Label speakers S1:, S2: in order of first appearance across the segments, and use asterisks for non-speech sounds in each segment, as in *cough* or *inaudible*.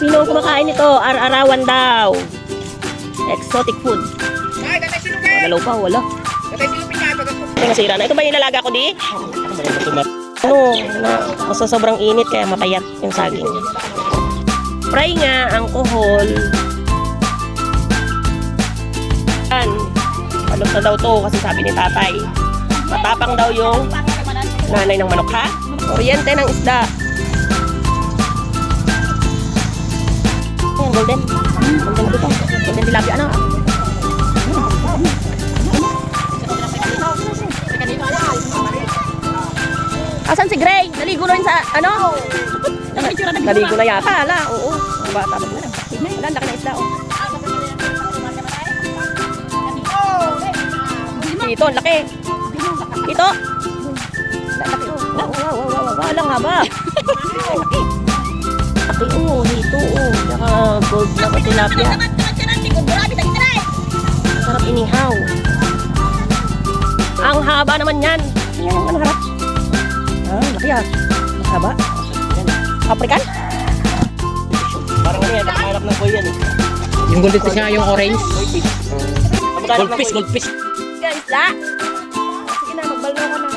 S1: Sino ang kumakain nito? Ar-arawan daw. Exotic food.
S2: Ay, tatay silupin!
S1: Magalaw pa, wala.
S2: Tatay nga. Pag
S1: Ito nasira na. Ito ba yung nalaga ko di? Ano, na, masasobrang init kaya mapayat yung saging. Fry nga, alcohol. Yan. Balot na daw to kasi sabi ni tatay. Matapang daw yung nanay ng manok ha. Kuryente ng isda. Golden. Golden dito. Golden tilapia ano? Asan si Gray? Naligo na rin sa, ano? Naligo na yata, ala. Oo. Ang bata ba na? Wala, laki na isda, oh. Dito, laki. Dito. Laki, oh. Wow, wow, wow, wow, wow. Walang haba. Laki, oh. Dito, oh. Gold na tilapia. Sarap inihaw. Ang haba naman yan. Yan ang harap. Ah, laki ah. Ang haba. African? Parang ano yan, nakaharap ng boy yan eh.
S2: Yung golden fish nga, yung orange.
S1: Gold fish, gold fish. Guys, la. Sige na, magbalno ka na.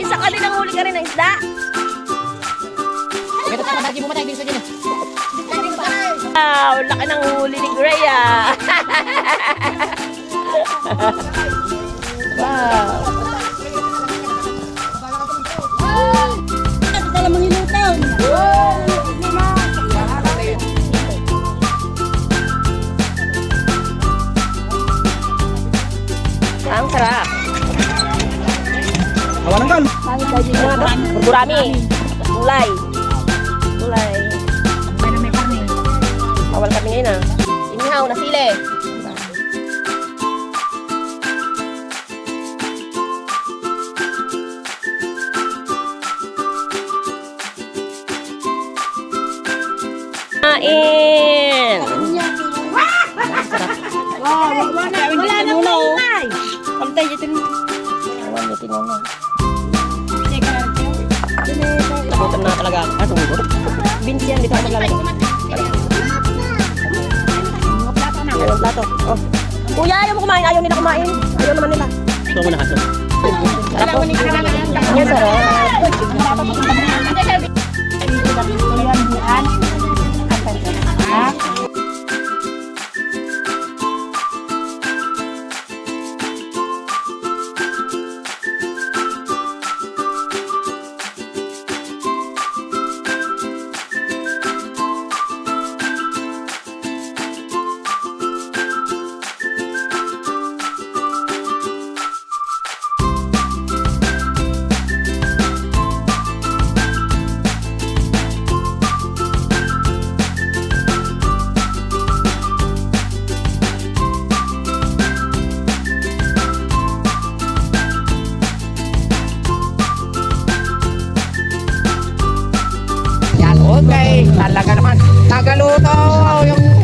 S1: Isa ka din ang huli ka rin ng isda. Wow, laki ng huli ni Gray ah. wow. Ang sarap.
S2: Awan ng gal.
S1: Mga to, burami. Tulay. Tulay. Ngayon ah. Inihaw na sili. Kain!
S3: Wala nang maingay.
S1: Pantay dito mo. Awan niyo tinuno. Nakutom na talaga. Ah, tumugot. Binti yan, dito ako maglalagay. Plato. Oh. Kuya, ayaw mo kumain. Ayaw nila kumain. Ayaw naman nila.
S2: Ito mo na kaso.
S1: Sarap po. Yan, sarap.
S2: Okay. Talaga naman. Tagaluto yung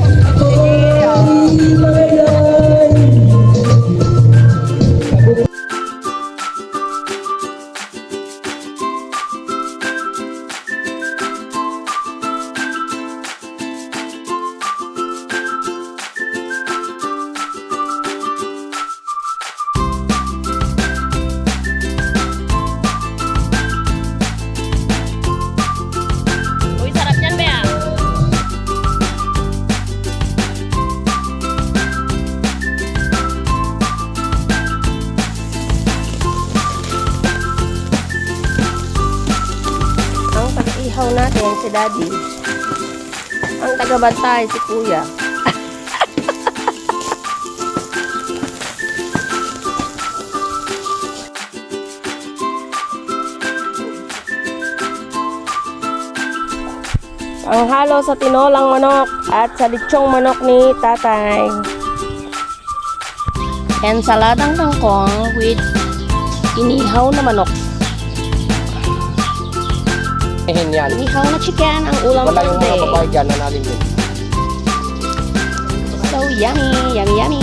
S1: pag-ihaw natin si Daddy. Ang tagabantay si Kuya. *laughs* Ang halo sa tinolang manok at sa litsong manok ni tatay. Ensaladang kangkong with inihaw na manok.
S2: Ihin yan.
S1: Nihaw na chicken ang ulam
S2: Wala yung mga babae dyan na nalimin.
S1: So yummy, yummy, yummy.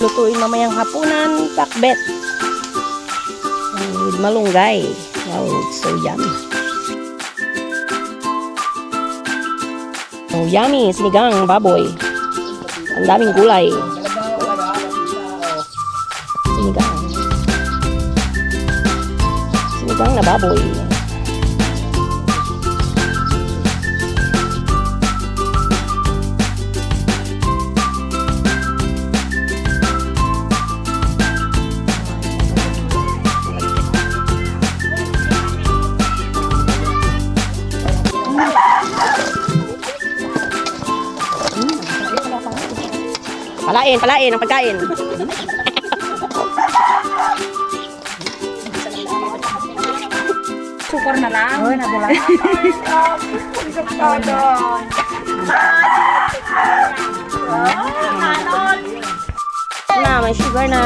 S1: Lutuin mamayang hapunan, pakbet. With malunggay. Wow, so yummy. Oh, yummy. Sinigang baboy. Ang daming gulay. Sinigang. Sinigang na baboy. Palain, palain ang pagkain.
S3: Sukor na lang. Oo, nadala.
S1: Na, may sugar na.